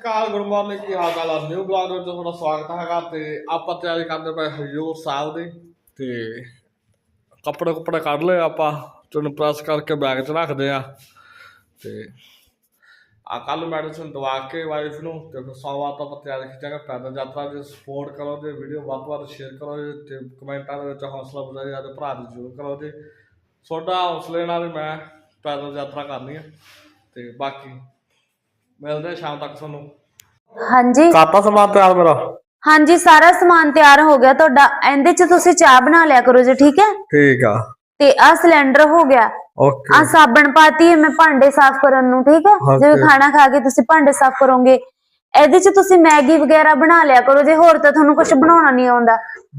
ਕਾਲ good morning ਕੀ ਹਾਲ ਚਾਲ ਆ? New blog ਵਿੱਚ ਤੁਹਾਡਾ ਸਵਾਗਤ ਹੈਗਾ ਤੇ ਆਪਾਂ ਤਿਆਰੀ ਕਰਦੇ ਪਏ ਹਜੂਰ ਸਾਹਿਬ ਦੀ ਤੇ ਕੱਪੜੇ ਕੁੱਪੜੇ ਕੱਢ ਲਏ ਆਪਾਂ, ਤੁਹਾਨੂੰ ਪ੍ਰੈਸ ਕਰਕੇ ਬੈਗ 'ਚ ਰੱਖਦੇ ਆ ਤੇ ਆ ਕੱਲ ਮੈਡੀਸਨ ਦਵਾ ਕੇ ਵਾਈਫ ਨੂੰ ਤੇ ਫਿਰ ਸੋਮਵਾਰ ਤੋਂ ਆਪਾਂ ਤਿਆਰੀ ਖਿੱਚਾਂਗੇ, ਪੈਦਲ ਯਾਤਰਾ ਦੀ ਸਪੋਰਟ ਕਰੋ ਤੇ ਵੀਡੀਓ ਵੱਧ ਤੋਂ ਵੱਧ ਸ਼ੇਅਰ ਕਰੋ ਜੀ ਤੇ ਕਮੈਂਟਾਂ ਦੇ ਵਿੱਚ ਹੌਸਲਾ ਬੁਝਾਈ ਆਦੇ ਭਰਾ ਦੀ ਜ਼ਰੂਰ ਕਰੋ ਜੀ। ਤੁਹਾਡਾ ਹੌਸਲੇ ਨਾਲ ਮੈਂ ਪੈਦਲ ਯਾਤਰਾ ਕਰਨੀ ਆ ਤੇ ਬਾਕੀ ਮਿਲਦੇ ਸ਼ਾਮ ਤੱਕ ਤੁਹਾਨੂੰ। ਹਾਂਜੀ। ਕਾਤਾ ਸਮਾਨ ਤਿਆਰ ਮੇਰਾ? ਹਾਂਜੀ ਸਾਰਾ ਸਮਾਨ ਤਿਆਰ ਹੋ ਗਿਆ ਤੁਹਾਡਾ। ਇਹਦੇ ਚ ਤੁਸੀਂ ਚਾਹ ਬਣਾ ਲਿਆ ਕਰੋ ਜੀ ਠੀਕ ਹੈ? ਠੀਕ ਆ। ਤੇ ਆ ਸਿਲੰਡਰ ਹੋ ਗਿਆ। ਓਕੇ। ਆ ਸਾਬਣ ਪਾਤੀ ਹੈ ਮੈਂ ਭਾਂਡੇ ਸਾਫ਼ ਕਰਨ ਨੂੰ ਠੀਕ ਹੈ. ਜਿਵੇਂ ਖਾਣਾ ਖਾ ਕੇ ਤੁਸੀਂ ਭਾਂਡੇ ਸਾਫ਼ ਕਰੋਗੇ। ਇਹਦੇ ਚ ਤੁਸੀਂ ਮੈਗੀ ਵਗੈਰਾ ਬਣਾ ਲਿਆ ਕਰੋ ਜੇ ਹੋਰ ਤਾਂ ਤੁਹਾਨੂੰ ਕੁਝ ਬਣਾਉਣਾ ਨਹੀਂ ਆਉਂਦਾ।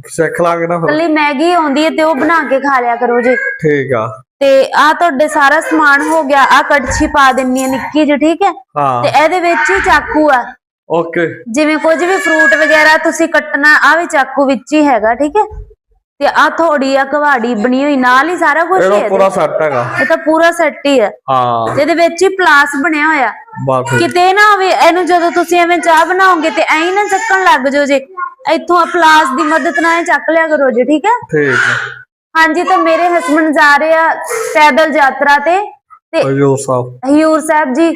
ਸਿੱਖ ਲਾਂਗੇ ਨਾ ਫਿਰ। ਕੱਲੀ ਮੈਗੀ ਆਉਂਦੀ ਹੈ ਤੇ ਉਹ ਬਣਾ ਕੇ ਖਾ ਲਿਆ ਕਰੋ ਜੀ। ਠੀਕ ਆ। ਤੇ ਆ ਤੁਹਾਡੇ ਸਾਰਾ ਸਮਾਨ ਹੋ ਗਿਆ ਆ ਕੜਛੀ ਪਾ ਦਿੰਨੀ ਹੈ ਨਿੱਕੀ ਜਿਹੀ ਠੀਕ ਹੈ? ਤੇ ਹਾਂ ਇਹਦੇ ਵਿੱਚ ਹੀ ਚਾਕੂ ਆ। ਓਕੇ ਜਿਵੇਂ ਕੁਝ ਵੀ ਫਰੂਟ ਵਗੈਰਾ ਤੁਸੀਂ ਕੱਟਣਾ ਆ ਵੀ ਚਾਕੂ ਵਿੱਚ ਹੀ ਹੈਗਾ ਠੀਕ ਹੈ? ਤੇ ਆ ਥੋੜੀ ਆ ਕਵਾੜੀ ਬਣੀ ਹੋਈ ਨਾਲ ਹੀ ਸਾਰਾ ਕੁਝ ਹੀ ਇਹਦਾ ਹੈ ਪੂਰਾ ਸੈੱਟ ਹੈਗਾ। ਇਹ ਤਾਂ ਪੂਰਾ ਸੈੱਟ ਹੀ ਹੈ। ਹਾਂ ਇਹਦੇ ਵਿੱਚ ਹੀ ਪਲਾਸ ਬਣਿਆ ਹੋਇਆ। ਕਿਤੇ ਨਾ ਹੋਵੇ ਇਹਨੂੰ ਜਦੋਂ ਤੁਸੀਂ ਐਵੇਂ ਚਾਹ ਬਣਾਓਗੇ ਤੇ ਐਂ ਨਾ ਚੱਕਣ ਲੱਗ ਜਾਓ ਜੇ। ਇੱਥੋਂ ਆ ਪਲਾਸ ਦੀ ਮਦਦ ਨਾਲ ਇਹ ਚੱਕ ਲਿਆ ਕਰੋ ਜੀ ਠੀਕ ਹੈ? ਠੀਕ ਆ ਹਾਂਜੀ ਤਾਂ ਮੇਰੇ ਹਸਬੰਡ ਜਾ ਰਹੇ ਆ ਪੈਦਲ ਯਾਤਰਾ ਤੇ ਤੇ ਹਜੂਰ ਸਾਹਿਬ। ਹਯੂਰ ਸਾਹਿਬ ਜੀ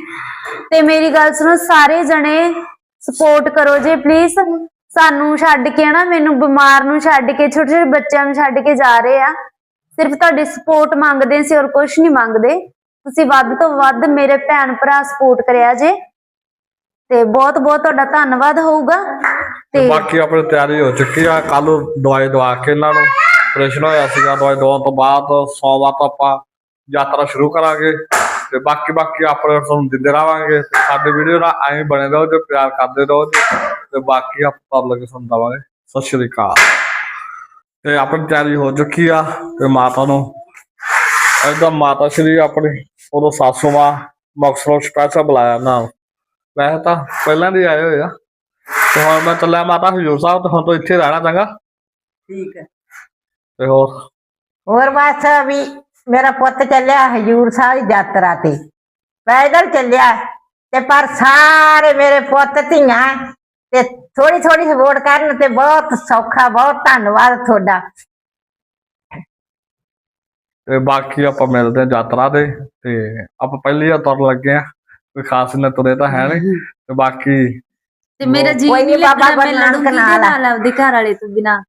ਤੇ ਮੇਰੀ ਗੱਲ ਸੁਣੋ ਸਾਰੇ ਜਣੇ ਸਪੋਰਟ ਕਰੋ ਜੀ ਪਲੀਜ਼ ਸਾਨੂੰ ਛੱਡ ਕੇ ਨਾ ਮੈਨੂੰ ਬਿਮਾਰ ਨੂੰ ਛੱਡ ਕੇ ਛੋਟੇ ਛੋਟੇ ਬੱਚਿਆਂ ਨੂੰ ਛੱਡ ਕੇ ਜਾ ਰਹੇ ਆ। ਸਿਰਫ ਤੁਹਾਡੀ ਸਪੋਰਟ ਮੰਗਦੇ ਸੀ ਔਰ ਕੁਝ ਨਹੀਂ ਮੰਗਦੇ। ਤੁਸੀਂ ਵੱਧ ਤੋਂ ਵੱਧ ਮੇਰੇ ਭੈਣ ਭਰਾ ਸਪੋਰਟ ਕਰਿਆ ਜੇ। ਤੇ ਬਹੁਤ ਬਹੁਤ ਤੁਹਾਡਾ ਧੰਨਵਾਦ ਹੋਊਗਾ। ਤੇ ਤੇ ਬਾਕੀ ਆਪਣੀ ਤਿਆਰੀ ਹੋ ਚੁੱਕੀ ਆ ਕੱਲ ਦਵਾਈ ਦਵਾ ਕੇ ਇਹਨਾਂ ਨੂੰ। ਆਪਰੇਸ਼ਨ ਹੋਇਆ ਸੀਗਾ ਦਵਾਈ ਦਵਾਉਣ ਤੋਂ ਬਾਅਦ ਸੋਮਵਾਰ ਤੋਂ ਆਪਾਂ ਯਾਤਰਾ ਸ਼ੁਰੂ ਕਰਾਂਗੇ ਤੇ ਬਾਕੀ ਬਾਕੀ ਆਪਣੇ ਤੁਹਾਨੂੰ ਦਿੰਦੇ ਰਹਾਂਗੇ ਤੇ ਵੀਡੀਓ ਨਾਲ ਐਂ ਬਣੇ ਰਹੋ ਤੇ ਪਿਆਰ ਕਰਦੇ ਰਹੋ ਤੇ ਬਾਕੀ ਆਪਾਂ ਲੱਗੇ ਤੁਹਾਨੂੰ ਦਵਾਂਗੇ। ਸਤਿ ਸ਼੍ਰੀ ਅਕਾਲ। ਤੇ ਆਪਣੀ ਤਿਆਰੀ ਹੋ ਚੁੱਕੀ ਆ ਤੇ ਮਾਤਾ ਨੂੰ। ਇਹਦਾ ਮਾਤਾ ਸ਼੍ਰੀ ਆਪਣੀ ਉਦੋਂ ਸਾਸੂ ਮਾਂ ਮਕਸਰੋਂ ਸਪੈਸ਼ਲ ਬੁਲਾਇਆ ਨਾ ਵੈਸੇ ਤਾਂ ਪਹਿਲਾਂ ਦੇ ਆਏ ਹੋਏ ਆ। ਤੇ ਹੁਣ ਮੈਂ ਚੱਲਿਆ ਮਾਤਾ ਹਜੂਰ ਸਾਹਿਬ, ਤੇ ਹੁਣ ਤੋਂ ਇੱਥੇ ਰਹਿਣਾ ਚੰਗਾ। ਠੀਕ ਹੈ। ਤੇ ਹੋਰ? ਹੋਰ ਬਸ ਵੀ ਮੇਰਾ ਪੁੱਤ ਚੱਲਿਆ ਹਜੂਰ ਸਾਹਿਬ ਯਾਤਰਾ ਤੇ। ਪੈਦਲ ਚੱਲਿਆ ਤੇ ਪਰ ਸਾਰੇ ਮੇਰੇ ਪੁੱਤ ਧੀਆਂ ਤੇ ਥੋੜੀ ਥੋੜੀ ਸਪੋਰਟ ਕਰਨ ਤੇ ਬਹੁਤ ਸੌਖਾ ਬਹੁਤ ਧੰਨਵਾਦ ਤੁਹਾਡਾ। ਤੇ ਬਾਕੀ ਆਪਾਂ ਮਿਲਦੇ ਹਾਂ ਯਾਤਰਾ ਤੇ ਤੇ ਆਪਾਂ ਪਹਿਲੀ ਵਾਰ ਤੁਰਨ ਲੱਗੇ ਆ ਕੋਈ ਖਾਸ ਨੇ ਤੁਰੇ ਤਾਂ ਹੈ ਨਹੀਂ। ਤੇ ਬਾਕੀ ਤੇ ਮੇਰਾ ਜੀ ਨਹੀਂ ਲੱਗਣਾ ਮੈਂ ਲੜੂੰਗੀ ਨਾਲ ਆ। ਆਪਦੇ ਘਰ ਵਾਲੇ ਤੋਂ ਬਿਨਾ।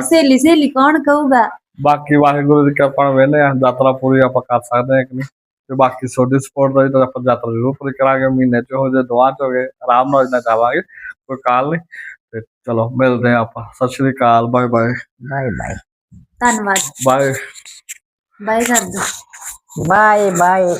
ਸਹੇਲੀ ਸਹੇਲੀ ਕੌਣ ਕਹੂਗਾ? ਬਾਕੀ ਵਾਹਿਗੁਰੂ ਦੀ ਕਿਰਪਾ ਨਾਲ ਵੇਲੇ ਆ ਯਾਤਰਾ ਪੂਰੀ ਆਪਾਂ ਕਰ ਸਕਦੇ ਹਾਂ ਕਿ ਨਹੀਂ। ਤੇ ਬਾਕੀ ਤੁਹਾਡੀ ਸਪੋਰਟ ਦਾ ਤਾਂ ਆਪਾਂ ਯਾਤਰਾ ਜ਼ਰੂਰ ਪੂਰੀ ਕਰਾਂਗੇ ਮਹੀਨੇ ਚ ਹੋ ਜੇ ਦੁਆ ਚ ਹੋ ਗਏ ਆਰਾਮ ਨਾਲ ਇੰਨਾ ਜਾਵਾਂਗੇ ਕੋਈ ਕਾਲ ਨਹੀਂ। ਤੇ ਚਲੋ ਮਿਲਦੇ ਹਾਂ ਆਪਾਂ। Sat Shri Akal bye bye. Bye bye. ਧੰਨਵਾਦ। ਬਾਏ। ਬਾਏ ਕਰ ਦੋ। Bye bye.